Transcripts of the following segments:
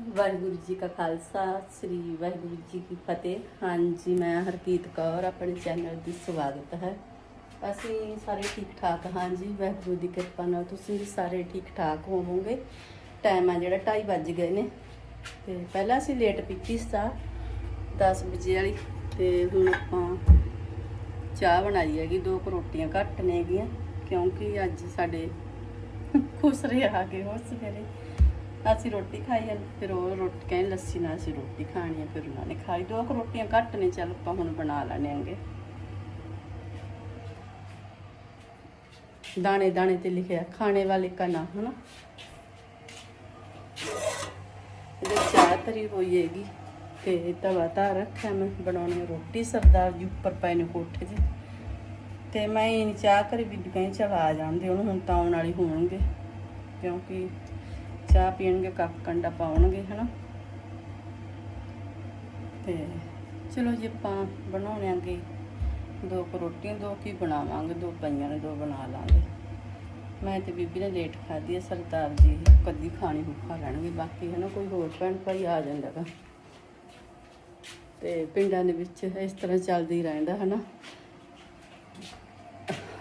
ਵਾਹਿਗੁਰੂ ਜੀ ਕਾ ਖਾਲਸਾ, ਸ੍ਰੀ ਵਾਹਿਗੁਰੂ ਜੀ ਕੀ ਫਤਿਹ। ਹਾਂਜੀ, ਮੈਂ ਹਰਕੀਤ ਕੌਰ, ਆਪਣੇ ਚੈਨਲ ਦੀ ਸਵਾਗਤ ਹੈ। ਅਸੀਂ ਸਾਰੇ ਠੀਕ ਠਾਕ ਹਾਂ ਜੀ, ਵਾਹਿਗੁਰੂ ਦੀ ਕਿਰਪਾ ਨਾਲ ਤੁਸੀਂ ਵੀ ਸਾਰੇ ਠੀਕ ਠਾਕ ਹੋਵੋਗੇ। ਟਾਈਮ ਆ ਜਿਹੜਾ 2:30 ਵੱਜ ਗਏ ਨੇ। ਤੇ ਪਹਿਲਾਂ ਅਸੀਂ ਲੇਟ ਪੀਤੀ ਸਾ 10 ਵਜੇ ਵਾਲੀ। ਤੇ ਹੁਣ ਆਪਾਂ ਚਾਹ ਬਣਾਈ ਹੈਗੀ, ਦੋ ਕੁ ਰੋਟੀਆਂ ਘੱਟ ਨੇ ਹੈਗੀਆਂ ਕਿਉਂਕਿ ਅੱਜ ਸਾਡੇ ਖੁਸਰੇ ਆ ਗਏ ਹੋ ਸਵੇਰੇ। ਅਸੀਂ ਰੋਟੀ ਖਾਈ ਆ ਫਿਰ ਉਹ ਰੋਟੀ ਕਹਿਣ ਲੱਸੀ ਨਾਲ ਅਸੀਂ ਰੋਟੀ ਖਾਣੀ ਆ, ਫਿਰ ਉਹਨਾਂ ਨੇ ਖਾਈ। ਦੋ ਕੁ ਰੋਟੀਆਂ ਘੱਟ ਨੇ, ਚੱਲ ਆਪਾਂ ਹੁਣ ਬਣਾ ਲੈਣੇ ਆਂਗੇ। ਦਾਣੇ ਦਾਣੇ ਤੇ ਲਿਖਿਆ, ਖਾਣੇ ਵਾਲੇ ਕਾ ਨਾ, ਹਨਾ? ਇਹਦੇ ਚਾਹ ਤਰੀ ਹੋਈ ਹੈਗੀ, ਤੇ ਤਵਾ ਧਾਰ ਰੱਖਿਆ ਮੈਂ, ਬਣਾਉਣੀ ਰੋਟੀ। ਸਰਦਾਰ ਜੀ ਉੱਪਰ ਪਏ ਨੇ ਕੋਠੇ 'ਤੇ। ਤੇ ਮੈਂ ਇਹ ਨੀ ਚਾਹ ਕਰੀ, ਵੀ ਕਹੀਂ ਚਲ ਆ ਜਾਂਦੇ, ਉਹਨੂੰ ਹੁਣ ਤਾਂ ਆਉਣ ਵਾਲੀ ਹੋਣਗੇ। ਕਿਉਂਕਿ ਚਾਹ ਪੀਣਗੇ, ਕੱਪ ਕੰਡਾ ਪਾਉਣਗੇ, ਹਨਾ? ਤੇ ਚਲੋ ਜੀ, ਆਪਾਂ ਬਣਾਉਣੇ ਦੋ ਕੁ ਰੋਟੀਆਂ, ਦੋ ਕੀ ਬਣਾਵਾਂਗੇ, ਦੋ ਪਈਆਂ ਨੇ, ਦੋ ਬਣਾ ਲਾਂਗੇ। ਮੈਂ ਤੇ ਬੀਬੀ ਨੇ ਲੇਟ ਖਾਧੀ ਹੈ ਸਰਦਾਰ ਜੀ ਕਦੀ ਖਾਣੀ ਹੋ ਖਾ ਲੈਣਗੇ ਬਾਕੀ ਹਨਾ, ਕੋਈ ਹੋਰ ਭੈਣ ਭਾਈ ਆ ਜਾਂਦਾ ਗਾ। ਤੇ ਪਿੰਡਾਂ ਦੇ ਵਿੱਚ ਇਸ ਤਰ੍ਹਾਂ ਚੱਲਦੀ ਹੀ ਰਹਿੰਦਾ, ਹਨਾ?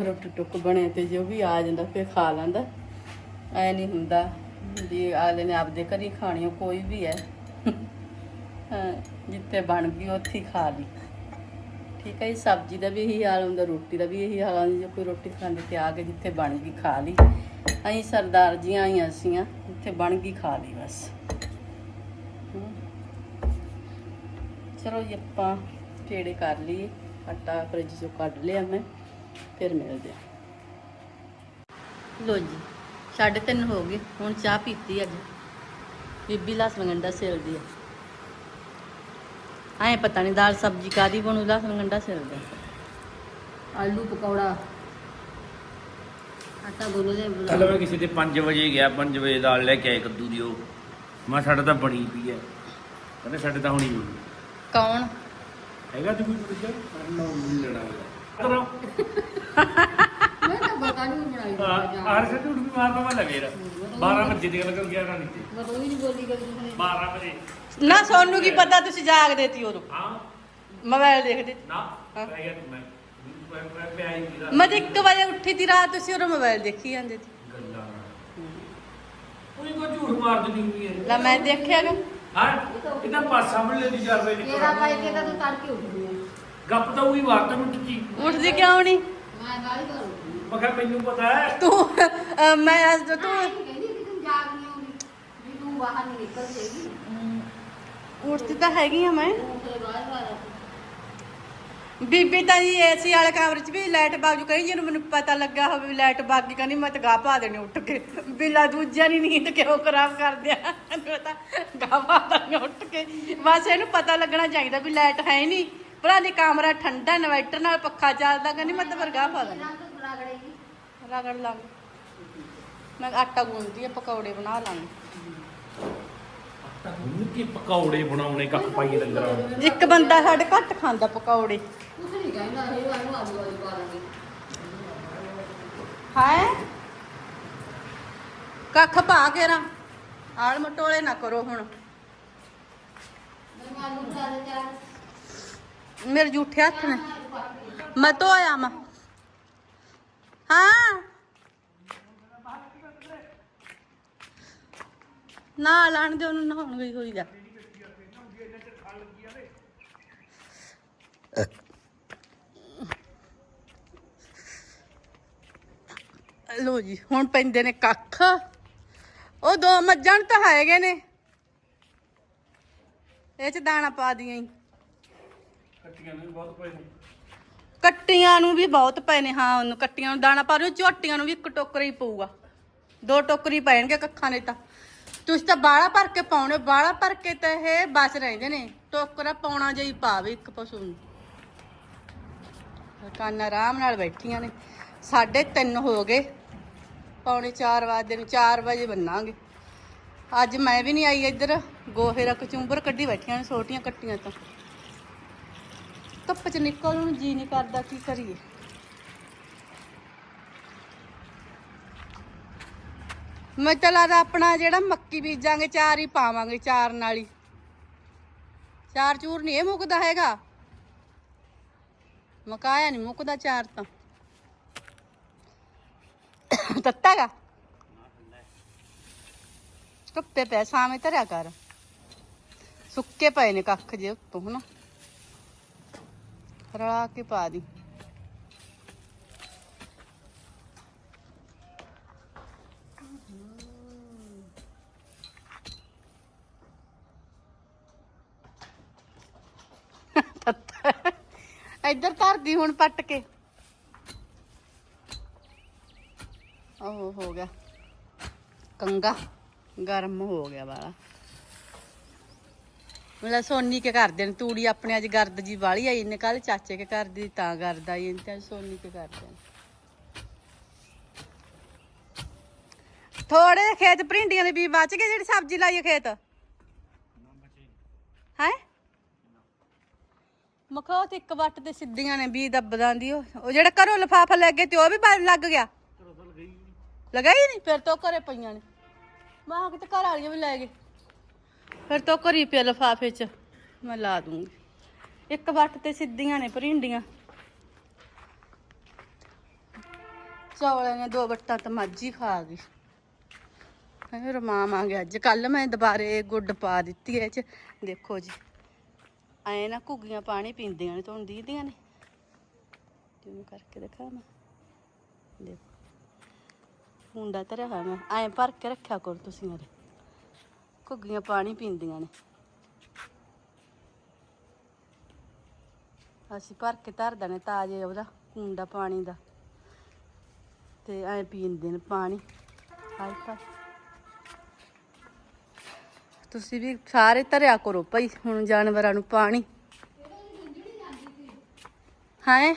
ਰੋਟੀ ਟੁੱਕ ਬਣੇ ਤੇ ਜੋ ਵੀ ਆ ਜਾਂਦਾ, ਫਿਰ ਖਾ ਲੈਂਦਾ। ਐ ਨਹੀਂ ਹੁੰਦਾ ਵੀ ਆਲੇ ਨੇ ਆਪਦੇ ਘਰੀ ਖਾਣੀ ਓ ਕੋਈ ਵੀ ਹੈ। ਜਿੱਥੇ ਬਣ ਗਈ, ਉੱਥੇ ਹੀ ਖਾ ਲਈ। ਠੀਕ ਹੈ ਜੀ, ਸਬਜ਼ੀ ਦਾ ਵੀ ਇਹੀ ਹਾਲ ਹੁੰਦਾ, ਰੋਟੀ ਦਾ ਵੀ ਇਹੀ ਹਾਲ ਹੁੰਦਾ, ਜੇ ਕੋਈ ਰੋਟੀ ਖਾਂਦੇ ਤੇ ਆ ਕੇ ਜਿੱਥੇ ਬਣ ਗਈ, ਖਾ ਲਈ। ਅਸੀਂ ਸਰਦਾਰ ਜੀਆਂ ਆਈਆਂ ਸੀਆਂ, ਜਿੱਥੇ ਬਣ ਗਈ, ਖਾ ਲਈ ਬਸ। ਚਲੋ ਜੀ, ਆਪਾਂ ਪੇੜੇ ਕਰ ਲਈਏ। ਆਟਾ ਫਰਿੱਜ ਚੋਂ ਕੱਢ ਲਿਆ ਮੈਂ, ਫਿਰ ਮਿਲਦੇ ਆ ਲੋ ਜੀ। ਸਾਢੇ ਤਿੰਨ ਹੋ ਗਏ ਹੁਣ ਚਾਹ ਪੀਤੀ ਅੱਜ। ਬੀਬੀ ਲਸਣ ਗੰਡਾ ਸੇਲਦੀ ਆ। ਐ ਪਤਾ ਨਹੀਂ ਦਾਲ ਸਬਜ਼ੀ ਕਾਦੀ ਬਣੂ ਲਸਣ ਗੰਡਾ ਸੇਲਦਾ। ਆਲੂ ਪਕੌੜਾ। ਆਟਾ ਗੁੰਨ ਦੇ ਕੱਲ ਮੈਂ ਕਿਸੇ ਦੇ 5 ਵਜੇ ਗਿਆ 5 ਵਜੇ ਦਾਲ ਲੈ ਕੇ ਆਏ ਕੱਦੂ ਦੀ ਉਹ। ਮੈਂ ਸਾਡਾ ਤਾਂ ਬਣੀ ਪਈ ਹੈ ਕਹਿੰਦੇ ਸਾਡੇ ਤਾਂ ਹੁਣੀ ਹੋਣੀ। ਕੌਣ? ਹੈਗਾ ਤੂੰ ਕੋਈ ਪੁੱਛਿਆ? ਨਾ ਨਹੀਂ ਲੜਾ ਮੈਂ ਤਾਂ ਬਤਾ ਨਹੀਂ ਬਣਾਈ ਆਰ ਸੇ ਝੂਠ ਵੀ ਮਾਰਦਾ ਮੈਂ ਲਵੇਰਾ 12 ਵਜੇ ਦੀ ਗੱਲ ਕਰ ਗਿਆ ਨਾ ਨੀਤੇ ਮੈਂ ਕੋਈ ਨਹੀਂ ਬੋਲੀ ਕਦੀ 12 ਵਜੇ। ਨਾ ਸੋਨੂੰ ਕੀ ਪਤਾ ਤੁਸੀਂ ਜਾਗਦੇ ਤੀ ਉਦੋਂ। ਹਾਂ। ਮੋਬਾਈਲ ਦੇਖਦੇ। ਨਾ ਹਾਂ। ਰਹਿ ਗਿਆ ਤੂੰ ਮੈਂ ਮੈਂ ਮੈਂ ਪਿਆ ਹੀ ਨਹੀਂ ਮੈਂ ਤਾਂ 1 ਵਜੇ ਉੱਠੀ ਤੀ ਰਾਤ ਤੁਸੀਂ ਉਦੋਂ ਮੋਬਾਈਲ ਦੇਖੀ ਜਾਂਦੇ ਤੀ। ਗੱਲਾਂ ਕੋਈ ਕੋ ਝੂਠ ਮਾਰ ਦਿੰਦੀ ਹੁੰਦੀ ਹੈ? ਲੈ ਮੈਂ ਦੇਖਿਆਗਾ। ਹਾਂ ਇਹਦਾ ਪਾਸਾ ਮਿਲ ਲੈਂਦੀ ਚਾਰ ਵਜੇ ਤੇਰਾ ਪਾਈ ਕੇ ਤਾਂ ਤੂੰ ਤੜਕੇ ਉੱਠਦੀ ਆ ਗੱਪ ਤਾਂ ਉਹੀ ਵਾਰਤਾ ਨੂੰ ਟਿੱਕੀ ਉੱਠਦੀ ਕਿਉਂ ਨਹੀਂ? ਮੈਂ ਗਾਲੀ ਕਰ ਮੈਂ ਕਿਹਾ ਮੈਨੂੰ ਪਤਾ ਹੈ। ਤੂੰ ਅਹ, ਮੈਂ ਅੱਜ ਤੂੰ ਤੂੰ ਕਹਿੰਦੀ ਕਿ ਤੂੰ ਜਾਗ ਨਹੀਂ ਆਉਂਦੀ ਵੀ ਤੂੰ ਬਾਹਰ ਨਹੀਂ ਨਿਕਲ ਜਾਏਗੀ ਤਾਂ ਹੈਗੀ ਆ ਮੈਂ। ਤੂੰ ਤੇ ਬਾਹਰ ਬਾਹਰ ਬੀਬੀ ਤਾਂ ਜੀ ਏਸੀ ਵਾਲੇ ਕਮਰੇ 'ਚ ਵੀ ਲਾਈਟ ਬਾਜੂ ਕਹੀ ਜਿਹਨੂੰ ਮੈਨੂੰ ਪਤਾ ਲੱਗਾ ਹੋਵੇ ਵੀ ਲਾਈਟ ਬਾਗ ਗਈ ਕਹਿੰਦੀ ਮੈਂ ਤਾਂ ਗਾਹ ਪਾ ਦੇਣੀ ਉੱਠ ਕੇ। ਬਿੱਲਾ ਦੂਜਿਆਂ ਦੀ ਨੀਂਦ ਕਿਉਂ ਖਰਾਬ ਕਰ ਦਿਆ ਮੈਂ ਤਾਂ ਗਾਹ ਪਾ ਦੇਣੀ ਉੱਠ ਕੇ। ਬਸ ਇਹਨੂੰ ਪਤਾ ਲੱਗਣਾ ਚਾਹੀਦਾ ਵੀ ਲਾਈਟ ਹੈ ਹੀ ਨਹੀਂ ਭਰਾ ਦੀ ਕਮਰਾ ਠੰਡਾ ਇਨਵਰਟਰ ਨਾਲ ਪੱਖਾ ਚੱਲਦਾ ਕਹਿੰਦੀ ਮੈਂ ਤਾਂ ਫਿਰ ਗਾਹ ਪਾ ਦੇਣੀ। ਨਾਲ ਤੂੰ ਬਣਾ ਗੜੇਗੀ ਰਗੜ ਲਾਂ ਮੈਂ ਆਟਾ ਗੁੰਨਦੀ ਆ ਪਕੌੜੇ ਬਣਾ ਲਾਂਗੀ। ਹੁਣ ਕੀ ਪਕੌੜੇ ਬਣਾਉਣੇ ਕੱਖ ਪਾਈਏ ਲੰਗਰਾਂ ਇੱਕ ਬੰਦਾ ਸਾਡੇ ਘੱਟ ਖਾਂਦਾ ਪਕੌੜੇ। ਕੁਛ ਨਹੀਂ ਕਹਿੰਦਾ ਇਹ ਵਾਲੂ ਆਲੂ ਵਾਲੀ ਪਾ ਦਾਂਗੇ ਹਾਏ ਕੱਖ ਪਾ ਕੇ ਰਾਂ ਆਲ ਮਟੋਲੇ ਨਾ ਕਰੋ ਹੁਣ। ਮੈਂ ਆਲੂ ਬਣਾ ਦੇ ਚਾਰ ਮੇਰੇ ਜੂਠੇ ਹੱਥ ਨੇ। ਮੈਂ ਧੋਇਆ ਮੈਂ ਹਾਂ। ਨਾ ਲਾਣ ਦੇ, ਉਹਨੂੰ ਨਹਾਉਣ ਗਈ ਹੋਈ ਜਾ ਲੋ ਜੀ, ਹੁਣ ਪੈਂਦੇ ਨੇ ਕੱਖ। ਉਹ ਦੋ ਮੱਝਾਂ ਨੂੰ ਤਾਂ ਹੈਗੇ ਨੇ। ਇਹ ਚ ਦਾਣਾ ਪਾ ਦੀਆਂ ਹੀ। ਕੱਟੀਆਂ ਨੂੰ, ਬਹੁਤ ਪਏ ਨੇ। ਕੱਟੀਆਂ ਨੂੰ ਵੀ ਬਹੁਤ ਪਏ ਨੇ, ਹਾਂ, ਉਹਨੂੰ ਕੱਟੀਆਂ ਨੂੰ ਦਾਣਾ ਪਾ ਰਹੇ ਝੋਟੀਆਂ ਨੂੰ ਵੀ ਇੱਕ ਟੋਕਰੀ ਪਊਗਾ। ਦੋ ਟੋਕਰੀ ਪੈਣਗੇ ਕੱਖਾਂ ਦੇ ਤਾਂ। ਤੁਸੀਂ ਤਾਂ ਬਾਲਾ ਭਰ ਕੇ ਪਾਉਣੇ ਬਾਲਾ ਭਰ ਕੇ ਤਾਂ ਇਹ ਬਚ ਰਹਿੰਦੇ ਨੇ। ਟੋਕਰਾ ਪਾਉਣਾ ਜਿਹੀ ਪਾਵੇ ਇੱਕ ਪਸ਼ੂ ਨੂੰ। ਕੰਨ ਆਰਾਮ ਨਾਲ ਬੈਠੀਆਂ ਨੇ। ਸਾਢੇ ਤਿੰਨ ਹੋ ਗਏ। ਪੌਣੇ 4 ਵਜੇ ਨੂੰ 4 ਵਜੇ ਬੰਨਾਂਗੇ। ਅੱਜ ਮੈਂ ਵੀ ਨਹੀਂ ਆਈ ਇੱਧਰ। ਗੋਹੇ ਦਾ ਕਚੂੰਬਰ ਕੱਢੀ ਬੈਠੀਆਂ ਨੇ, ਛੋਟੀਆਂ ਕੱਟੀਆਂ ਤਾਂ। ਧੁੱਪ ਚ ਨਿਕਲ ਨੂੰ ਜੀ ਨਹੀਂ ਕਰਦਾ, ਕੀ ਕਰੀਏ? ਮੈਂ ਤਾਂ ਲੱਗਦਾ ਆਪਣਾ ਜਿਹੜਾ ਮੱਕੀ ਬੀਜਾਂਗੇ, ਚਾਰ ਹੀ ਪਾਵਾਂਗੇ, ਚਾਰ ਨਾਲ ਹੀ। ਚਾਰ ਚੂਰ ਨਹੀਂ ਇਹ ਮੁੱਕਦਾ ਹੈਗਾ। ਮਕਾਇਆ ਨਹੀਂ ਮੁੱਕਦਾ ਚਾਰ ਤਾਂ। ਤੱਤਾਗਾ ਧੁੱਪੇ ਪੈ, ਸਾਵੇਂ ਧਰਿਆ ਕਰ। ਸੁੱਕੇ ਪਏ ਨੇ ਕੱਖ ਜੇ ਉੱਤੋਂ, ਹਨਾ? ਰਲਾ ਕੇ ਪਾ ਦੀ। ਇੱਧਰ ਧਰਦੀ ਹੁਣ ਪੱਟ ਕੇ। ਉਹ ਹੋ ਗਿਆ। ਕੰਗਾ ਗਰਮ ਹੋ ਗਿਆ ਵਾਲਾ। ਮੇਲਾ ਸੋਨੀ ਕੇ ਕਰਦੇ ਨੇ ਤੂੜੀ ਆਪਣੇ ਅੱਜ ਗਰਦ ਜੀ ਵਾਲੀ ਆਈ ਨੇ ਕੱਲ ਚਾਚੇ ਕੇ ਕਰਦੀ ਤਾਂ ਗਰਦ ਆਈ ਨੇ ਤੇ ਸੋਨੀ ਕੇ ਕਰਦੇ ਨੇ। ਥੋੜੇ ਖੇਤ ਭਿੰਡੀਆਂ ਦੇ ਵੀ ਬਚ ਗਏ ਜਿਹੜੀ ਸਬਜ਼ੀ ਲਾਈ ਹੈ ਖੇਤ? ਹੈ? ਮਖੋ ਤੇ ਇੱਕ ਵੱਟ ਤੇ ਸਿੱਧੀਆਂ ਨੇ ਵੀ ਦੱਬਦਾਂ ਦੀ ਉਹ ਜਿਹੜਾ ਘਰੋਂ ਲਫਾਫਾ ਲੈ ਗਏ ਤੇ ਉਹ ਵੀ ਲੱਗ ਗਿਆ? ਲਗਾਈ ਨਹੀਂ ਫਿਰ ਤੋਂ ਘਰੇ ਪਈਆਂ ਨੇ। ਮਾਂ ਕਿਤੇ ਘਰ ਵਾਲੀਆਂ ਵੀ ਲੈ ਗਏ। ਫਿਰ ਤੋਂ ਘਰੀ ਪਿਆ ਲਫਾਫੇ 'ਚ। ਮੈਂ ਲਾ ਦੂੰਗੀ। ਇੱਕ ਵੱਟ ਤੇ ਸਿੱਧੀਆਂ ਨੇ ਭਰਿੰਡੀਆਂ ਚੌਲਾਂ ਨੇ ਦੋ ਵੱਟਾਂ ਤਾਂ ਮੱਝੀ ਖਾ ਗਈ। ਹੈ ਰਮਾਮ ਆ ਗਿਆ ਅੱਜ। ਕੱਲ ਮੈਂ ਦੁਬਾਰੇ ਗੁੱਡ ਪਾ ਦਿੱਤੀ ਇਹ 'ਚ। ਦੇਖੋ ਜੀ। ਐ ਨਾ ਘੁੱਗੀਆਂ ਪਾਣੀ ਪੀਂਦੀਆਂ ਨੇ ਤੁਹਾਨੂੰ ਦੀਦੀਆਂ ਨੇ। ਜਿਵੇਂ ਕਰਕੇ ਦਿਖਾ ਮੈਂ ਦੇਖੋ। ਮੁੰਡਾ ਧਰਿਆ ਹੋਇਆ ਮੈਂ। ਐ ਭਰ ਕੇ ਰੱਖਿਆ ਕਰੋ ਤੁਸੀਂ ਇਹਦੇ ਘੁੱਗੀਆਂ ਪਾਣੀ ਪੀਂਦੀਆਂ ਨੇ। ਅਸੀਂ ਭਰ ਕੇ ਧਰ ਨੇ ਤਾਜ਼ੇ ਉਹਦਾ ਕੁੰਡਾ ਪਾਣੀ ਦਾ। ਤੇ ਐ ਪੀਂਦੇ ਨੇ ਪਾਣੀ। ਹਾਈ ਤਾਂ ਤੁਸੀਂ ਵੀ ਸਾਰੇ ਧਰਿਆ ਕਰੋ ਭਾਈ, ਹੁਣ ਜਾਨਵਰਾਂ ਨੂੰ ਪਾਣੀ। ਹਾਂ?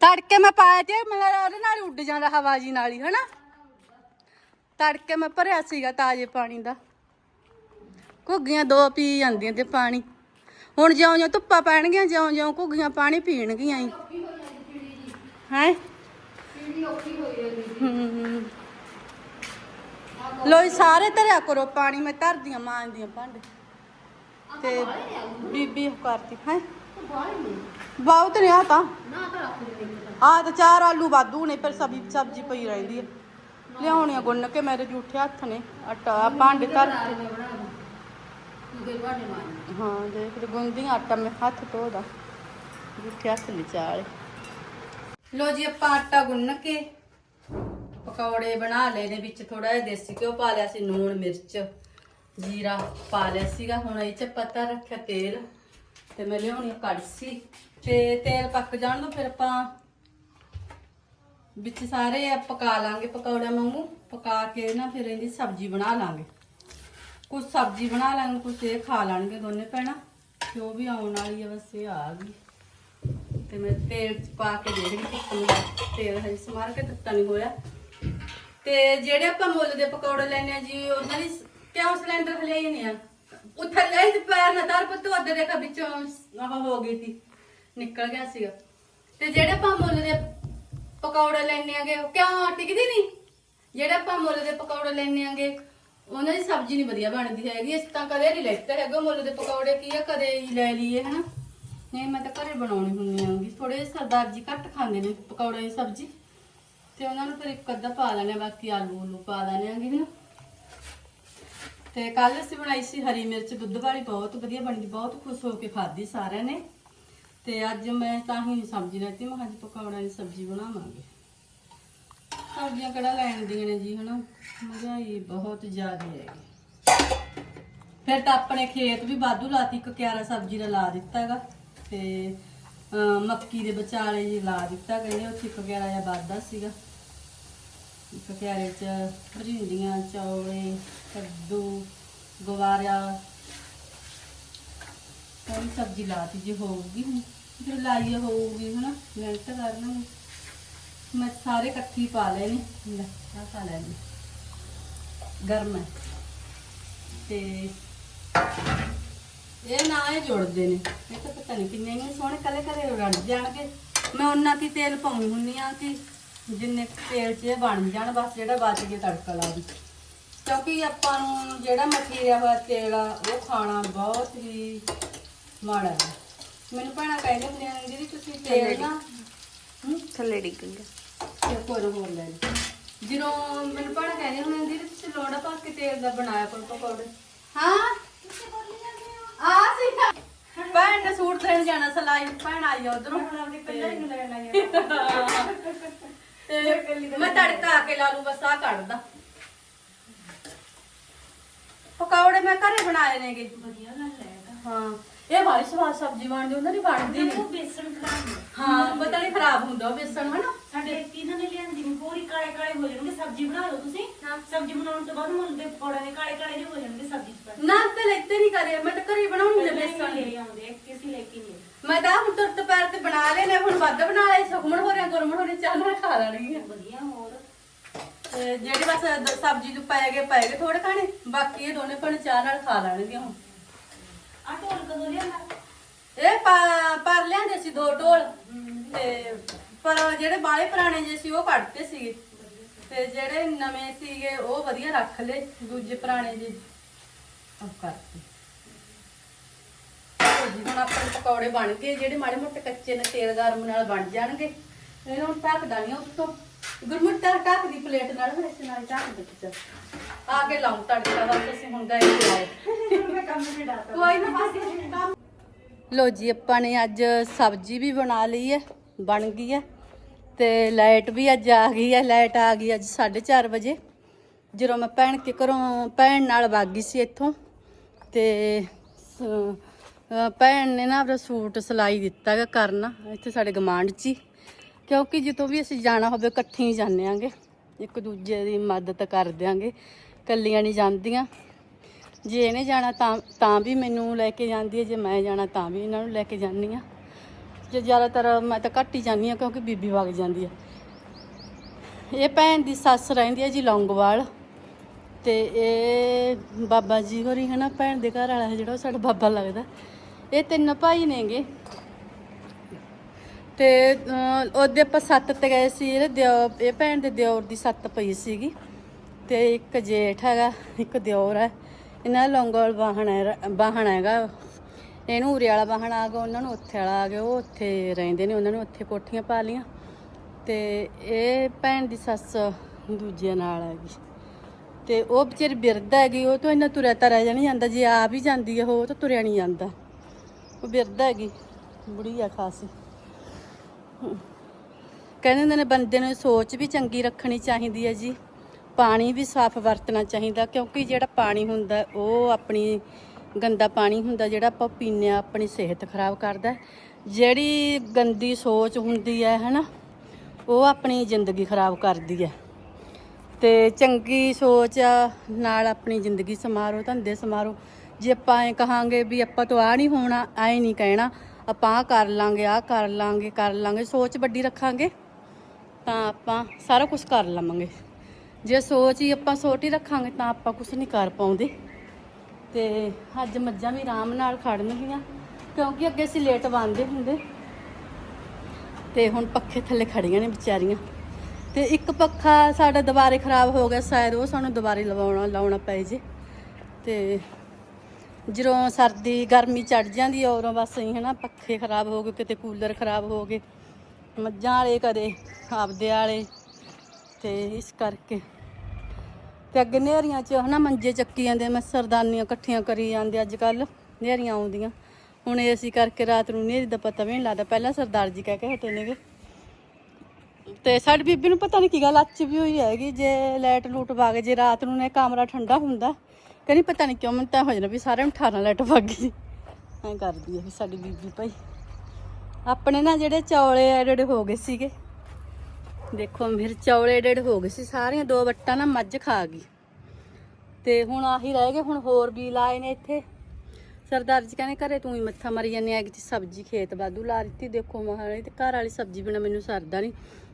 ਤੜਕੇ ਮੈਂ ਪਾਇਆ ਤੇ ਮੇਰਾ ਉਹਦੇ ਨਾਲ ਉੱਡ ਜਾਂਦਾ ਹਵਾ ਜੀ ਨਾਲ ਹੀ, ਹਨਾ? ਤੜਕੇ ਮੈਂ ਭਰਿਆ ਸੀਗਾ ਤਾਜ਼ੇ ਪਾਣੀ ਦਾ। ਘੁੱਗੀਆਂ ਦੋ ਪੀ ਜਾਂਦੀਆਂ ਤੇ ਪਾਣੀ। ਹੁਣ ਜਿਉਂ ਜਿਉਂ ਧੁੱਪਾ ਪੈਣਗੀਆਂ ਜਿਉਂ ਜਿਉਂ ਘੁੱਗੀਆਂ ਪਾਣੀ ਪੀਣਗੀਆਂ ਹੀ? ਹੈ। ਹੂੰ ਲੋਈ ਸਾਰੇ ਧਰਿਆ ਕਰੋ ਪਾਣੀ, ਮੈਂ ਧਰਦੀਆਂ ਮਾਂਜਦੀਆਂ ਭਾਂਡੇ। ਤੇ ਬੀਬੀ ਉਹ ਕਰਦੀ, ਹੈ? ਬਹੁਤ ਨੇ ਆ ਤਾਂ ਆ ਤਾਂ ਚਾਰ ਆਲੂ ਵਾਧੂ ਨੇ, ਪਰ ਸਬਜ਼ੀ ਸਬਜ਼ੀ ਪਈ ਰਹਿੰਦੀ ਹੈ ਲਿਆਉਣੀਆਂ ਗੁੰਨ ਕੇ ਮੇਰੇ ਜੂਠੇ ਹੱਥ ਨੇ ਆਟਾ ਭਾਂਡੇ ਧਰ ਕੇ ਹਾਂ ਦੇਖ ਤੇ ਗੁੰਦੀ ਆਟਾ ਮੈਂ ਹੱਥ ਧੋਦਾ ਜੂਠੇ ਹੱਥ ਲਈ ਚਾਲੇ। ਲੋ ਜੀ ਆਪਾਂ ਆਟਾ ਗੁੰਨ ਕੇ ਪਕੌੜੇ ਬਣਾ ਲਏ ਨੇ ਵਿੱਚ ਥੋੜਾ ਜਿਹਾ ਦੇਸੀ ਘਿਓ ਪਾ ਲਿਆ ਸੀ ਨੂਣ ਮਿਰਚ ਜੀਰਾ ਪਾ ਲਿਆ ਸੀਗਾ। ਹੁਣ ਇਹ ਚ ਪਤਾ ਰੱਖਿਆ ਤੇਲ। ਤੇ ਮੈਂ ਲਿਆਉਣੀ ਆ ਕੜਛੀ। ਤੇ ਤੇਲ ਪੱਕ ਜਾਣ ਤੋਂ ਫਿਰ ਆਪਾਂ ਵਿੱਚ ਸਾਰੇ ਆ ਪਕਾ ਲਾਂਗੇ ਪਕੌੜਿਆਂ ਵਾਂਗੂ, ਪਕਾ ਕੇ ਨਾ ਫਿਰ ਇਹਦੀ ਸਬਜ਼ੀ ਬਣਾ ਲਾਂਗੇ। ਕੁਝ ਸਬਜ਼ੀ ਬਣਾ ਲਾਂਗੇ ਕੁਝ ਇਹ ਖਾ ਲੈਣਗੇ ਦੋਨੇ ਭੈਣਾਂ, ਤੇ ਵੀ ਆਉਣ ਵਾਲੀ ਆ, ਬਸ ਇਹ ਆ ਗਈ। ਤੇ ਮੈਂ ਤੇਲ ਪਾ ਕੇ ਦੇਖਦੀ ਕਿੰਨਾ ਤੇਲ ਹਜੇ ਸਮਾਰ ਕੇ ਦਿੱਤਾ ਨਹੀਂ ਹੋਇਆ। ਤੇ ਜਿਹੜੇ ਆਪਾਂ ਮੁੱਲ ਦੇ ਪਕੌੜੇ ਲੈਣੇ ਆ ਜੀ, ਉਹਨਾਂ ਦੀ ਕਿਉਂ ਸਿਲੰਡਰ ਹਲੇ ਹੀ ਨਹੀਂ ਆ? ਉੱਥੇ ਲਈ ਤੇ ਪੈਰ ਨਾ ਤਰ ਪੱਤੂ ਅੱਧੇ ਦੇਖਾ ਵਿੱਚੋਂ ਆਹ ਹੋ ਗਈ ਸੀ, ਨਿਕਲ ਗਿਆ ਸੀਗਾ। ਤੇ ਜਿਹੜੇ ਆਪਾਂ ਮੁੱਲ ਦੇ ਪਕੌੜਾ ਲੈਣੇ ਆਗੇ। ਕਿਉਂ ਟਿਕਦੀ ਨਹੀਂ? ਜਿਹੜੇ ਆਪਾਂ ਮੁੱਲ ਦੇ ਪਕੌੜੇ ਲੈਣੇ ਆਗੇ, ਉਹਨਾਂ ਦੀ ਸਬਜ਼ੀ ਨਹੀਂ ਵਧੀਆ ਬਣਦੀ ਹੈਗੀ। ਇਸ ਤਾਂ ਕਦੇ ਨਹੀਂ ਲੈਤਾ ਹੈਗਾ ਮੁੱਲ ਦੇ ਪਕੌੜੇ। ਕੀ ਆ, ਕਦੇ ਹੀ ਲੈ ਲਈਏ, ਹਨਾ? ਨਹੀਂ, ਮੈਂ ਤਾਂ ਘਰੇ ਬਣਾਉਣੀ ਹੁੰਦੀ ਆਂਗੀ। ਥੋੜੇ ਸਰਦਾਰ ਜੀ ਘੱਟ ਖਾਂਦੇ ਨੇ ਪਕੌੜੇ ਦੀ ਸਬਜ਼ੀ। ਤੇ ਉਹਨਾਂ ਨੂੰ ਫਿਰ ਇੱਕ ਅੱਧਾ ਪਾ ਲੈਣੇ ਬਾਕੀ ਆਲੂ ਉਲੂ ਪਾ ਦੇਣੇ ਆਂਗੇ, ਹਨਾ? ਤੇ ਕੱਲ ਅਸੀਂ ਬਣਾਈ ਸੀ ਹਰੀ ਮਿਰਚ। ਦੁੱਧ ਵਾਲੀ ਬਹੁਤ ਵਧੀਆ ਬਣਦੀ ਬਹੁਤ ਖੁਸ਼ ਹੋ ਕੇ ਖਾਧੀ ਸਾਰਿਆਂ ਨੇ। ਤੇ ਅੱਜ ਮੈਂ ਤਾਂ ਹੀ ਸਬਜ਼ੀ ਲੈਤੀ, ਮੈਂ ਕਿਹਾ ਅੱਜ ਪਕੌੜਿਆਂ ਦੀ ਸਬਜ਼ੀ ਬਣਾਵਾਂਗੇ। ਸਬਜ਼ੀਆਂ ਕਿਹੜਾ ਲੈਣ ਦੀਆਂ ਨੇ ਜੀ, ਹਨਾ? ਮਹਿੰਗਾਈ ਬਹੁਤ ਜ਼ਿਆਦਾ ਹੈਗੀ। ਫਿਰ ਤਾਂ ਆਪਣੇ ਖੇਤ ਵੀ ਵਾਧੂ ਲਾਤੀ, ਇੱਕ ਕਿਆਰਾ ਸਬਜ਼ੀ ਦਾ ਲਾ ਦਿੱਤਾ ਹੈਗਾ। ਤੇ ਮੱਕੀ ਦੇ ਵਿਚਾਲੇ ਜੀ ਲਾ ਦਿੱਤਾ, ਕਹਿੰਦੇ ਉੱਥੇ ਇੱਕ ਕਿਆਰਾ ਜਿਹਾ ਵੱਧਦਾ ਸੀਗਾ। ਇੱਕ ਕਿਆਰੇ ਚ ਭਰਿੰਡੀਆਂ ਚੌਲੇ, ਕੱਦੂ, ਗਵਾਰਾ ਸਾਰੀ ਸਬਜ਼ੀ ਲਾਤੀ ਜੇ ਹੋਊਗੀ ਹੁਣ। ਜੇ ਲਾਈ ਹੋਊਗੀ, ਹਨਾ ਮਿਹਨਤ ਕਰਨਾ ਮੈਂ ਸਾਰੇ ਇਕੱਠੀ ਪਾ ਲਏ ਲੈ, ਆਹ ਪਾ ਲੈ ਗਰਮ ਹੈ। ਤੇ ਇਹ ਨਾ ਇਹ ਜੁੜਦੇ ਨੇ। ਇਹ ਤਾਂ ਪਤਾ ਨਹੀਂ ਕਿੰਨੇ ਨੇ ਸੋਹਣੇ ਕਲੇ ਕਲੇ ਰੜ ਜਾਣਗੇ। ਮੈਂ ਉਹਨਾਂ ਕੀ ਤੇਲ ਪਾਉਣੀ ਹੁੰਨੀ ਆ ਕਿ ਜਿੰਨੇ ਤੇਲ 'ਚ ਇਹ ਬਣ ਜਾਣ, ਬਸ ਜਿਹੜਾ ਬਚ ਗਿਆ ਤੜਕਾ ਲਾ ਦੀ ਕਿਉਂਕਿ ਆਪਾਂ ਨੂੰ ਜਿਹੜਾ ਮਠੀਰਿਆ ਹੋਇਆ ਤੇਲ ਆ, ਉਹ ਖਾਣਾ ਬਹੁਤ ਹੀ ਮਾੜਾ ਮੈਨੂੰ ਭੈਣਾਂ ਕਹਿੰਦੇ ਹੁੰਦੀਆਂ ਨੇ ਦੀਦੀ ਤੁਸੀਂ ਤੇਲ ਨਾ ਹੂੰ? ਥੱਲੇ ਡਿੱਗ ਗਿਆ ਤੇ ਕੋਈ ਹੋਰ ਲੈ ਲਈ ਜਦੋਂ ਮੈਨੂੰ ਭੈਣਾਂ ਕਹਿੰਦੇ ਹੁੰਦੀਆਂ ਨੇ, ਦੀਦੀ ਤੁਸੀਂ ਲੋੜਾ ਪਾ ਕੇ ਤੇਲ ਦਾ ਬਣਾਇਆ ਕਰੋ ਪਕੌੜੇ। ਹਾਂ? ਆ ਸੀ। ਭੈਣ ਨੇ ਸੂਟ ਲੈਣ ਜਾਣਾ ਸਲਾਈ ਭੈਣ ਆਈ ਉਧਰੋਂ। ਤੇ ਮੈਂ ਤੜਕਾ ਕੇ ਲਾ ਲੂ ਬਸ ਆ ਕੱਢਦਾ। ਪਕੌੜੇ ਮੈਂ ਘਰੇ ਬਣਾਏ ਨੇਗੇ। ਵਧੀਆ ਗੱਲ ਹੈ ਹਾਂ। ਇਹ ਬਾਰੀ ਸਵਾਦ ਸਬਜ਼ੀ ਬਣਦੀ ਉਹਨਾਂ ਦੀ ਬਣਦੀ ਨਹੀਂ ਬੇਸਣ ਖਰਾਬ ਹਾਂ ਪਤਾ ਨਹੀਂ ਖਰਾਬ ਹੁੰਦਾ ਉਹ ਬੇਸਣ ਹਨਾ? ਸਾਡੇ ਇਹਨਾਂ ਨੇ ਲਿਆਂਦੀ ਨਹੀਂ ਪੂਰੀ ਕਾਲੇ ਕਾਲੇ ਹੋ ਜਾਣਗੇ ਸਬਜ਼ੀ ਬਣਾ ਲਓ ਤੁਸੀਂ। ਸਬਜ਼ੀ ਬਣਾਉਣ ਤੋਂ ਬਾਅਦ ਮੁੱਲ ਦੇ ਪਕੌੜੇ ਦੇ ਕਾਲੇ ਕਾਲੇ ਜਿਹੇ ਹੋ ਜਾਣਗੇ ਸਬਜ਼ੀ ਚ ਪਾ ਨਾ ਤੇ ਲੈਤੇ ਨਹੀਂ ਕਰੇ ਮੈਂ ਤਾਂ ਘਰੇ ਬਣਾਉਣੀ ਨੇ ਬੇਸਣ ਬੇਸਣ। ਲੈ ਆਉਂਦੇ ਕਿਸੇ ਲੈ ਕੇ ਨਹੀਂ ਮੈਂ ਤਾਂ ਹੁਣ ਤੁਰਤ ਪੈਰ ਤੇ ਬਣਾ ਲਏ ਨੇ ਹੁਣ ਵੱਧ ਬਣਾ ਲਏ ਸੁਖਮਣ ਹੋ ਰਿਆ ਗੁਰਮਣ ਹੋ ਰਿਆ ਚਾਹ ਨਾਲ ਖਾ ਲੈਣਗੀਆਂ ਵਧੀਆ ਹੋਰ? ਤੇ ਜਿਹੜੇ ਬਸ ਦ- ਸਬਜ਼ੀ ਨੂੰ ਪੈ ਗਏ ਪੈ ਗਏ ਥੋੜੇ ਖਾਣੇ ਬਾਕੀ ਇਹ ਦੋਨੇ ਭਣ ਚਾਹ ਨਾਲ ਖਾ ਲੈਣਗੇ ਹੁਣ। ਆ ਢੋਲ ਕਦੋਂ ਲਿਆਂਦਾ? ਇਹ ਪਾ- ਪਰ ਲਿਆਂਦੇ ਸੀ ਦੋ ਢੋਲ। ਤੇ ਪਰ ਜਿਹੜੇ ਬਾਲੇ ਪੁਰਾਣੇ ਜੇ ਸੀ, ਉਹ ਕੱਢਤੇ ਸੀਗੇ। ਤੇ ਜਿਹੜੇ ਨਵੇਂ ਸੀਗੇ, ਉਹ ਵਧੀਆ ਰੱਖ ਲਏ, ਦੂਜੇ ਪੁਰਾਣੇ ਜੇ ਉਹ ਕਰਤੇ। ਲਓ ਜੀ, ਹੁਣ ਆਪਣੇ ਪਕੌੜੇ ਬਣ ਗਏ। ਜਿਹੜੇ ਮਾੜੇ ਮੋਟੇ ਕੱਚੇ ਨੇ, ਤੇਲ ਗਰਮ ਨਾਲ ਬਣ ਜਾਣਗੇ। ਇਹਨਾਂ ਨੂੰ ਢੱਕਦਾ ਨਹੀਂ ਉੱਤੋਂ। ਗੁਰਮੁੱਟ ਢੱਕ ਦੀ ਪਲੇਟ ਨਾਲ ਫਿਰ ਇਸ ਨਾਲ ਢੱਕ ਦਿੱਤਾ ਆ ਕੇ ਲਾਉਂ ਤੜਕਾ ਬਸ ਅਸੀਂ ਹੁਣ ਗਏ ਆਏ ਮੈਂ ਕੰਮ ਨਹੀਂ ਡਾਤਾ ਕੋਈ ਨਾ, ਬਸ ਲੋ ਜੀ, ਆਪਾਂ ਨੇ ਅੱਜ ਸਬਜ਼ੀ ਵੀ ਬਣਾ ਲਈ ਹੈ, ਬਣ ਗਈ ਹੈ। ਤੇ ਲਾਈਟ ਵੀ ਅੱਜ ਆ ਗਈ ਹੈ, ਲਾਈਟ ਆ ਗਈ ਅੱਜ 4:30 ਵਜੇ। ਜਦੋਂ ਮੈਂ ਭੈਣ ਕੇ ਘਰੋਂ, ਭੈਣ ਨਾਲ ਵਾਗੀ ਸੀ ਇੱਥੋਂ, ਤੇ ਭੈਣ ਨੇ ਨਾ ਆਪਣਾ ਸੂਟ ਸਿਲਾਈ ਦਿੱਤਾ ਗਾ ਕਰਨ, ਇੱਥੇ ਸਾਡੇ ਗਮਾਂਡ 'ਚ ਹੀ। ਕਿਉਂਕਿ ਜਦੋਂ ਵੀ ਅਸੀਂ ਜਾਣਾ ਹੋਵੇ ਇਕੱਠੇ ਹੀ ਜਾਂਦੇ ਆਂਗੇ। ਇੱਕ ਦੂਜੇ ਦੀ ਮਦਦ ਕਰ ਦਿਆਂਗੇ। ਕੱਲੀਆਂ ਨਹੀਂ ਜਾਂਦੀਆਂ। ਜੇ ਇਹਨੇ ਜਾਣਾ ਤਾਂ ਤਾਂ ਵੀ ਮੈਨੂੰ ਲੈ ਕੇ ਜਾਂਦੀ ਹੈ। ਜੇ ਮੈਂ ਜਾਣਾ ਤਾਂ ਵੀ ਇਹਨਾਂ ਨੂੰ ਲੈ ਕੇ ਜਾਂਦੀ ਆ ਜੇ ਜ਼ਿਆਦਾਤਰ ਮੈਂ ਤਾਂ ਘੱਟ ਹੀ ਜਾਂਦੀ ਆ ਕਿਉਂਕਿ ਬੀਬੀ ਵਗ ਜਾਂਦੀ ਆ ਇਹ ਭੈਣ ਦੀ ਸੱਸ ਰਹਿੰਦੀ ਹੈ ਜੀ ਲੌਂਗਵਾਲ। ਤੇ ਇਹ ਬਾਬਾ ਜੀ ਹੋਰੀ ਹੈ ਨਾ, ਭੈਣ ਦੇ ਘਰ ਵਾਲਾ ਹੈ ਜਿਹੜਾ, ਉਹ ਸਾਡਾ ਬਾਬਾ ਲੱਗਦਾ। ਇਹ ਤਿੰਨ ਭਾਈ ਨੇਗੇ। ਤੇ ਉਹਦੇ ਆਪਾਂ ਸੱਤ ਤੇ ਗਏ ਸੀ, ਇਹਦੇ ਦਿਓ, ਇਹ ਭੈਣ ਦੇ ਦਿਓਰ ਦੀ ਸੱਤ ਪਈ ਸੀਗੀ। ਤੇ ਇੱਕ ਜੇਠ ਹੈਗਾ, ਇੱਕ ਦਿਓਰ ਹੈ। ਇਹਨਾਂ ਲੌਂਗੋਲ ਲੌਂਗੋਵਾਲ ਵਾਹਣ ਹੈ, ਵਾਹਣ ਹੈਗਾ। ਇਹਨੂੰ ਉਰੇ ਵਾਲਾ ਵਾਹਣ ਆ ਗਿਆ, ਉਹਨਾਂ ਨੂੰ ਉੱਥੇ ਵਾਲਾ ਆ ਗਿਆ। ਉਹ ਉੱਥੇ ਰਹਿੰਦੇ ਨੇ, ਉਹਨਾਂ ਨੂੰ ਉੱਥੇ ਕੋਠੀਆਂ ਪਾ ਲੀਆਂ ਤੇ ਇਹ ਭੈਣ ਦੀ ਸੱਸ ਦੂਜੇ ਨਾਲ ਹੈਗੀ। ਤੇ ਉਹ ਵਿਚਾਰੀ ਬਿਰਧ ਹੈਗੀ, ਉਹ ਤੋਂ ਇੰਨਾ ਤੁਰਿਆ ਤਾਂ ਰਹਿ ਨਹੀਂ ਜਾਂਦਾ। ਜੇ ਆ ਵੀ ਜਾਂਦੀ ਹੈ ਉਹ ਤਾਂ ਤੁਰਿਆ ਨਹੀਂ ਜਾਂਦਾ। ਉਹ ਬਿਰਧ ਹੈਗੀ, ਬੁੜੀ ਆ ਖਾਸੀ। ਕਹਿੰਦੇ ਹੁੰਦੇ ਨੇ ਬੰਦੇ ਨੂੰ ਸੋਚ ਵੀ ਚੰਗੀ ਰੱਖਣੀ ਚਾਹੀਦੀ ਹੈ ਜੀ, ਪਾਣੀ ਵੀ ਸਾਫ਼ ਵਰਤਣਾ ਚਾਹੀਦਾ, ਕਿਉਂਕਿ ਜਿਹੜਾ ਪਾਣੀ ਹੁੰਦਾ, ਉਹ ਆਪਣੀ ਗੰਦਾ ਪਾਣੀ ਹੁੰਦਾ, ਜਿਹੜਾ ਆਪਾਂ ਪੀਂਦੇ ਹਾਂ, ਆਪਣੀ ਸਿਹਤ ਖਰਾਬ ਕਰਦਾ ਜਿਹੜੀ ਗੰਦੀ ਸੋਚ ਹੁੰਦੀ ਹੈ, ਹਨਾ, ਉਹ ਆਪਣੀ ਜ਼ਿੰਦਗੀ ਖਰਾਬ ਕਰਦੀ ਹੈ। ਤੇ ਚੰਗੀ ਸੋਚ ਨਾਲ ਆਪਣੀ ਜ਼ਿੰਦਗੀ ਸਮਾਰੋ ਧੰਦੇ ਸਮਾਰੋ ਜੇ ਆਪਾਂ ਐ ਕਹਾਂਗੇ ਵੀ ਆਪਾਂ ਤੋਂ ਆ ਨਹੀਂ ਹੋਣਾ, ਐ ਨਹੀਂ ਕਹਿਣਾ ਆਪਾਂ ਆਹ ਕਰ ਲਾਂਗੇ, ਆਹ ਕਰ ਲਾਂਗੇ ਕਰ ਲਾਂਗੇ, ਸੋਚ ਵੱਡੀ ਰੱਖਾਂਗੇ, ਤਾਂ ਆਪਾਂ ਸਾਰਾ ਕੁਝ ਕਰ ਲਵਾਂਗੇ। ਜੇ ਸੋਚ ਹੀ ਆਪਾਂ ਛੋਟੀ ਰੱਖਾਂਗੇ, ਤਾਂ ਆਪਾਂ ਕੁਝ ਨਹੀਂ ਕਰ ਪਾਉਂਦੇ। ਤੇ ਅੱਜ ਮੱਝਾਂ ਵੀ ਆਰਾਮ ਨਾਲ ਖੜਨਗੀਆਂ, ਕਿਉਂਕਿ ਅੱਗੇ ਅਸੀਂ ਲੇਟ ਬੰਨਦੇ ਹੁੰਦੇ। ਤੇ ਹੁਣ ਪੱਖੇ ਥੱਲੇ ਖੜੀਆਂ ਨੇ ਵਿਚਾਰੀਆਂ। ਤੇ ਇੱਕ ਪੱਖਾ ਸਾਡਾ ਦੁਬਾਰੇ ਖਰਾਬ ਹੋ ਗਿਆ, ਸ਼ਾਇਦ ਉਹ ਸਾਨੂੰ ਦੁਬਾਰੇ ਲਵਾਉਣਾ, ਲਾਉਣਾ ਪਏ ਜੇ। ਤੇ ਜਦੋਂ ਸਰਦੀ, ਗਰਮੀ ਚੜ ਜਾਂਦੀ ਆ, ਉਦੋਂ ਬਸ ਹੀ ਹਨਾ ਪੱਖੇ ਖਰਾਬ ਹੋ ਗਏ, ਕਿਤੇ ਕੂਲਰ ਖਰਾਬ ਹੋ ਗਏ। ਮੱਝਾਂ ਵਾਲੇ ਕਦੇ ਆਪਦੇ ਵਾਲੇ ਤੇ ਇਸ ਕਰਕੇ। ਤੇ ਅੱਗੇ ਨੇਰੀਆਂ 'ਚ ਹਨਾ ਮੰਜੇ ਚੱਕੀ ਜਾਂਦੇ ਮੱਛਰਦਾਨੀਆਂ ਇਕੱਠੀਆਂ ਕਰੀ ਜਾਂਦੇ ਅੱਜ ਕੱਲ ਨੇਰੀਆਂ ਆਉਂਦੀਆਂ। ਹੁਣ ਏਸੀ ਕਰਕੇ ਰਾਤ ਨੂੰ ਨੇਰੀ ਦਾ ਪਤਾ ਵੀ ਨਹੀਂ ਲੱਗਦਾ, ਪਹਿਲਾਂ ਸਰਦਾਰ ਜੀ ਕਹਿ ਕੇ ਹਟੇ ਨੇਗੇ। ਤੇ ਸਾਡੀ ਬੀਬੀ ਨੂੰ ਪਤਾ ਨਹੀਂ ਕੀ ਗੱਲ, ਅੱਚ ਵੀ ਹੋਈ ਹੈਗੀ, ਜੇ ਲਾਈਟ ਲੂਟ ਵਗ ਜੇ, ਰਾਤ ਨੂੰ ਨੇ ਕਮਰਾ ਠੰਡਾ ਹੁੰਦਾ। ਕਹਿੰਦੀ ਪਤਾ ਨਹੀਂ ਕਿਉਂ ਮੈਨੂੰ ਤਾਂ ਹੋ ਜਾਣਾ ਵੀ ਸਾਰਿਆਂ ਨੂੰ 18 ਲਾਈਟ ਵਗ ਗਈ। ਐਂ ਕਰਦੀ ਹੈ ਵੀ ਸਾਡੀ ਬੀਬੀ ਭਾਈ। ਆਪਣੇ ਨਾ ਜਿਹੜੇ ਚੌਲੇ ਐਡੇ ਐਡੇ ਹੋ ਗਏ ਸੀਗੇ, ਦੇਖੋ ਮੇਰੇ ਚੌਲੇ ਐਡੇ ਹੋ ਗਏ ਸੀ, ਸਾਰੀਆਂ ਦੋ ਵੱਟਾਂ ਨਾ ਮੱਝ ਖਾ ਗਈ। ਤੇ ਹੁਣ ਆਹੀ ਰਹਿ ਗਏ, ਹੁਣ ਹੋਰ ਵੀ ਲਾਏ ਨੇ ਇੱਥੇ। ਸਰਦਾਰ ਜੀ ਕਹਿੰਦੇ ਘਰੇ ਤੂੰ ਹੀ ਮੱਥਾ ਮਾਰੀ ਜਾਂਦੇ ਆ ਕਿ ਸਬਜ਼ੀ, ਖੇਤ ਵਾਧੂ ਲਾ ਦਿੱਤੀ। ਦੇਖੋ ਮਹਾਰਾਣੀ ਤੇ ਘਰ ਵਾਲੀ ਸਬਜ਼ੀ ਬਿਨਾ ਮੈਨੂੰ ਸਰਦਾ ਨਹੀਂ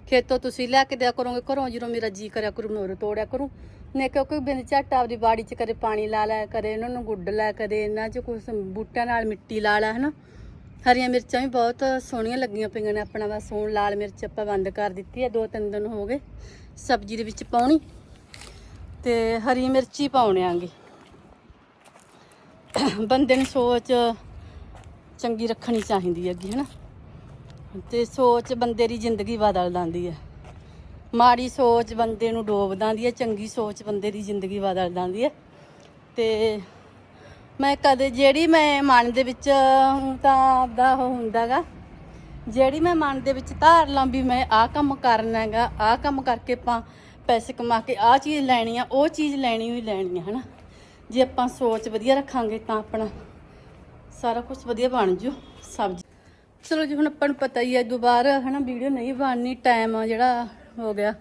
ਖੇਤੋਂ ਤੁਸੀਂ ਲੈ ਕੇ ਦਿਆ ਕਰੋਗੇ, ਘਰੋਂ ਜਦੋਂ ਮੇਰਾ ਜੀ ਕਰਿਆ ਕਰੂ ਮੈਂ ਤੋੜਿਆ ਕਰੂੰ। ਨੇ ਕਿਉਂਕਿ ਬਿਨ ਝੱਟ ਆਪਦੀ ਬਾੜੀ 'ਚ ਕਦੇ ਪਾਣੀ ਲਾ ਲਿਆ, ਕਦੇ ਇਹਨਾਂ ਨੂੰ ਗੁੱਡ ਲਿਆ, ਕਦੇ ਇਹਨਾਂ 'ਚ ਕੁਝ ਬੂਟਿਆਂ ਨਾਲ ਮਿੱਟੀ ਲਾ ਲਿਆ, ਹਨਾ? ਹਰੀਆਂ ਮਿਰਚਾਂ ਵੀ ਬਹੁਤ ਸੋਹਣੀਆਂ ਲੱਗੀਆਂ ਪਈਆਂ ਨੇ ਆਪਣਾ, ਬਸ ਹੁਣ ਲਾਲ ਮਿਰਚ ਆਪਾਂ ਬੰਦ ਕਰ ਦਿੱਤੀ ਹੈ ਦੋ ਤਿੰਨ ਦਿਨ ਹੋ ਗਏ ਸਬਜ਼ੀ ਦੇ ਵਿੱਚ ਪਾਉਣੀ ਤੇ ਹਰੀ ਮਿਰਚੀ ਪਾਉਣੇ ਆਂਗੇ। ਬੰਦੇ ਨੂੰ ਸੋਚ ਚੰਗੀ ਰੱਖਣੀ ਚਾਹੀਦੀ ਹੈਗੀ, ਹਨਾ? ਤੇ ਸੋਚ ਬੰਦੇ ਦੀ ਜ਼ਿੰਦਗੀ ਬਦਲ ਦਿੰਦੀ ਹੈ। ਮਾੜੀ ਸੋਚ ਬੰਦੇ ਨੂੰ ਡੋਬ ਦਿੰਦੀ ਹੈ, ਚੰਗੀ ਸੋਚ ਬੰਦੇ ਦੀ ਜ਼ਿੰਦਗੀ ਬਦਲ ਦਿੰਦੀ ਹੈ। ਤੇ ਮੈਂ ਕਦੇ, ਜਿਹੜੀ ਮੈਂ ਮਨ ਦੇ ਵਿੱਚ ਤਾਂ ਆਪਦਾ ਉਹ ਹੁੰਦਾਗਾ ਜਿਹੜੀ ਮੈਂ ਮਨ ਦੇ ਵਿੱਚ ਧਾਰ ਲਾਂ ਵੀ ਮੈਂ ਆਹ ਕੰਮ ਕਰਨਾ ਹੈਗਾ, ਆਹ ਕੰਮ ਕਰਕੇ ਆਪਾਂ ਪੈਸੇ ਕਮਾ ਕੇ ਆਹ ਚੀਜ਼ ਲੈਣੀ ਆ, ਉਹ ਚੀਜ਼ ਲੈਣੀ ਹੋਈ ਲੈਣੀ ਆ, ਹਨਾ। ਜੇ ਆਪਾਂ ਸੋਚ ਵਧੀਆ ਰੱਖਾਂਗੇ ਤਾਂ ਆਪਣਾ ਸਾਰਾ ਕੁਝ ਵਧੀਆ ਬਣ ਜੂ, ਸਬਜ਼ੀ। ਚਲੋ ਜੀ, ਹੁਣ ਆਪਾਂ ਨੂੰ ਪਤਾ ਹੀ ਹੈ ਦੁਬਾਰਾ ਹਨਾ, ਵੀਡੀਓ ਨਹੀਂ ਬਣਨੀ ਟਾਈਮ ਜਿਹੜਾ ਹੋ ਗਿਆ।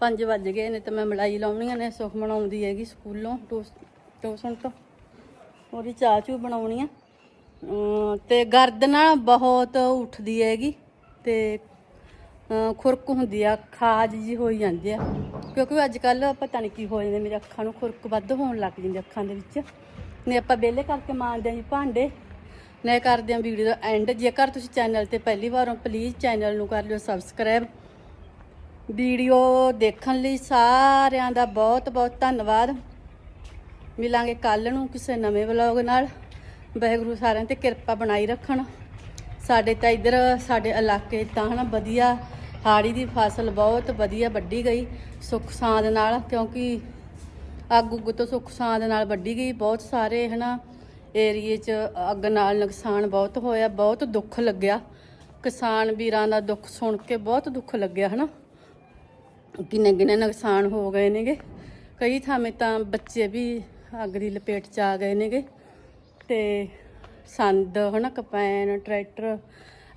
5 ਵੱਜ ਗਏ ਨੇ ਤੇ ਮੈਂ ਮਲਾਈ ਲਾਉਣੀਆਂ ਨੇ ਸੁਖ ਬਣਾਉਂਦੀ ਹੈਗੀ ਸਕੂਲੋਂ ਟਿਊਸ਼ਨ ਤੋਂ। ਉਹਦੀ ਚਾਹ ਚੂ ਬਣਾਉਣੀ ਆ। ਅਮ ਤੇ ਗਰਦ ਨਾ ਬਹੁਤ ਉੱਠਦੀ ਹੈਗੀ ਤੇ ਖੁਰਕ ਹੁੰਦੀ ਆ, ਖਾਜ ਜੀ ਹੋਈ ਜਾਂਦੀ ਆ। ਕਿਉਂਕਿ ਅੱਜ ਕੱਲ ਪਤਾ ਨਹੀਂ ਕੀ ਹੋ ਜਾਂਦਾ ਮੇਰੇ ਅੱਖਾਂ ਨੂੰ ਖੁਰਕ ਵੱਧ ਹੋਣ ਲੱਗ ਜਾਂਦੀ ਅੱਖਾਂ ਦੇ ਵਿੱਚ। ਨੇ ਆਪਾਂ ਵਿਹਲੇ ਕਰਕੇ ਮਾਂਜਦੇ ਹਾਂ ਜੀ ਭਾਂਡੇ। ਨੇ ਕਰਦੇ ਹਾਂ ਵੀਡੀਓ ਦਾ ਐਂਡ ਜੇਕਰ ਤੁਸੀਂ ਚੈਨਲ ਤੇ ਪਹਿਲੀ ਵਾਰ ਹੋ ਪਲੀਜ਼ ਚੈਨਲ ਨੂੰ ਕਰ ਲਿਓ ਸਬਸਕ੍ਰਾਈਬ ਵੀਡੀਓ ਦੇਖਣ ਲਈ ਸਾਰਿਆਂ ਦਾ ਬਹੁਤ ਬਹੁਤ ਧੰਨਵਾਦ। ਮਿਲਾਂਗੇ ਕੱਲ ਨੂੰ ਕਿਸੇ ਨਵੇਂ ਵਲੌਗ ਨਾਲ। ਵਾਹਿਗੁਰੂ ਸਾਰਿਆਂ ਤੇ ਕਿਰਪਾ ਬਣਾਈ ਰੱਖਣ। ਸਾਡੇ ਤਾਂ ਇੱਧਰ ਸਾਡੇ ਇਲਾਕੇ ਤਾਂ ਹਨਾ ਵਧੀਆ ਹਾੜੀ ਦੀ ਫਸਲ ਬਹੁਤ ਵਧੀਆ ਵੱਢੀ ਗਈ ਸੁੱਖ ਸਾਂਦ ਨਾਲ, ਕਿਉਂਕਿ ਅੱਗ ਉੱਗ ਤੋਂ ਸੁੱਖ ਸਾਂਦ ਨਾਲ ਵੱਢੀ ਗਈ। ਬਹੁਤ ਸਾਰੇ ਹਨਾ ਏਰੀਏ 'ਚ ਅੱਗ ਨਾਲ ਨੁਕਸਾਨ ਬਹੁਤ ਹੋਇਆ, ਬਹੁਤ ਦੁੱਖ ਲੱਗਿਆ। ਕਿਸਾਨ ਵੀਰਾਂ ਦਾ ਦੁੱਖ ਸੁਣ ਕੇ ਬਹੁਤ ਦੁੱਖ ਲੱਗਿਆ ਹਨਾ। ਕਿੰਨੇ ਕਿੰਨੇ ਨੁਕਸਾਨ ਹੋ ਗਏ ਨੇਗੇ। ਕਈ ਥਾਵੇਂ ਤਾਂ ਬੱਚੇ ਵੀ ਅੱਗ ਦੀ ਲਪੇਟ 'ਚ ਆ ਗਏ ਨੇਗੇ। ਤੇ ਸੰਦ ਹਨਾ ਕਪੈਨ ਟਰੈਕਟਰ,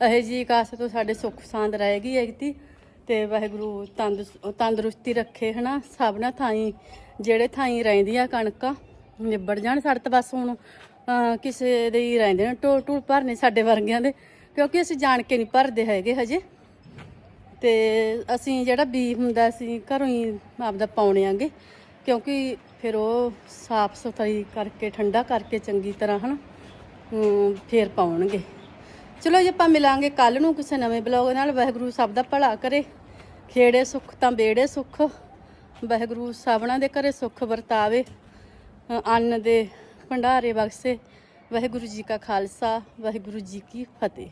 ਇਹ ਜੀ ਕਾਸ ਤੋਂ ਸਾਡੇ ਸੁੱਖ ਸਾਂਦ ਰਹੇਗੀ ਐਗਤੀ ਤੇ ਵਾਹਿਗੁਰੂ ਤੰਦਰੁ- ਤੰਦਰੁਸਤੀ ਰੱਖੇ, ਹਨਾ। ਸਭ ਨਾ ਥਾਈ, ਜਿਹੜੇ ਥਾਈ ਰਹਿੰਦੀਆਂ ਕਣਕਾਂ, ਨਿਬੜ ਜਾਣ। ਸਾਡੇ ਤਾਂ ਬਸ ਹੁਣ ਕਿਸੇ ਦੇ ਹੀ ਰਹਿੰਦੇ ਨੇ। ਢੋਲ ਢੂਲ ਭਰਨੇ ਸਾਡੇ ਵਰਗਿਆਂ ਦੇ, ਕਿਉਂਕਿ ਅਸੀਂ ਜਾਣ ਕੇ ਨਹੀਂ ਭਰਦੇ ਹੈਗੇ ਹਜੇ। ਤੇ ਅਸੀਂ ਜਿਹੜਾ ਬੀ ਹੁੰਦਾ ਅਸੀਂ ਘਰੋਂ ਹੀ ਆਪਦਾ ਪਾਉਣੇ ਆਂਗੇ। ਕਿਉਂਕਿ ਫਿਰ ਉਹ ਸਾਫ਼ ਸੁਥਰੀ ਕਰਕੇ, ਠੰਡਾ ਕਰਕੇ ਚੰਗੀ ਤਰ੍ਹਾਂ ਹਨ ਫੇਰ ਪਾਉਣਗੇ। ਚਲੋ ਜੀ, ਆਪਾਂ ਮਿਲਾਂਗੇ ਕੱਲ ਨੂੰ ਕਿਸੇ ਨਵੇਂ ਬਲੌਗ ਨਾਲ। ਵਾਹਿਗੁਰੂ ਸਭ ਦਾ ਭਲਾ ਕਰੇ। ਖੇੜੇ ਸੁੱਖ ਤਾਂ ਬੇੜੇ ਸੁੱਖ। ਵਾਹਿਗੁਰੂ ਸਭਨਾਂ ਦੇ ਘਰੇ ਸੁੱਖ ਵਰਤਾਵੇ। ਅੰਨ ਦੇ ਭੰਡਾਰੇ ਬਖਸ਼ੇ। ਵਾਹਿਗੁਰੂ ਜੀ ਕਾ ਖਾਲਸਾ, ਵਾਹਿਗੁਰੂ ਜੀ ਕੀ ਫਤਿਹ।